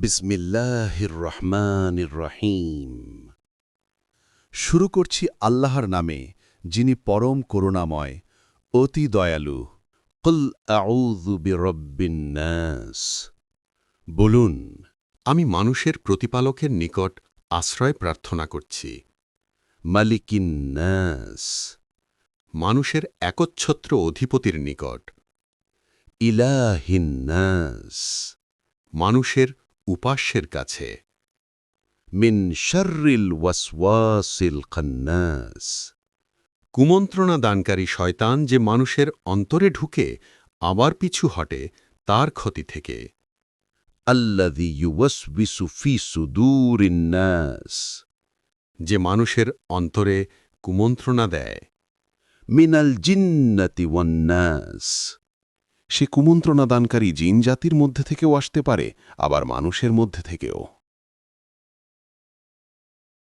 বিসমিল্লাহির রহমানির রহিম। শুরু করছি আল্লাহর নামে, যিনি পরম করুণাময়, অতি দয়ালু। কুল নাস। বলুন, আমি মানুষের প্রতিপালকের নিকট আশ্রয় প্রার্থনা করছি। মালিকিন নাস। মানুষের একচ্ছত্র অধিপতির নিকট। ইলাহিন নাস। মানুষের উপাস্যের কাছে। মিন শাররিল ওয়াসওয়াসিল খান্নাস। কুমন্ত্রণা দানকারী শয়তান যে মানুষের অন্তরে ঢুকে, আবার পিছু হটে তার ক্ষতি থেকে। আল্লাযী ইউওয়াসবিসু ফি সুদুরিন নাস। যে মানুষের অন্তরে কুমন্ত্রণা দেয়। মিনাল জিন্নাতি ওয়ান নাস। সে কুমন্ত্রণাদানকারী জিন জাতির মধ্যে থেকেও আসতে পারে আবার মানুষের মধ্যে থেকেও।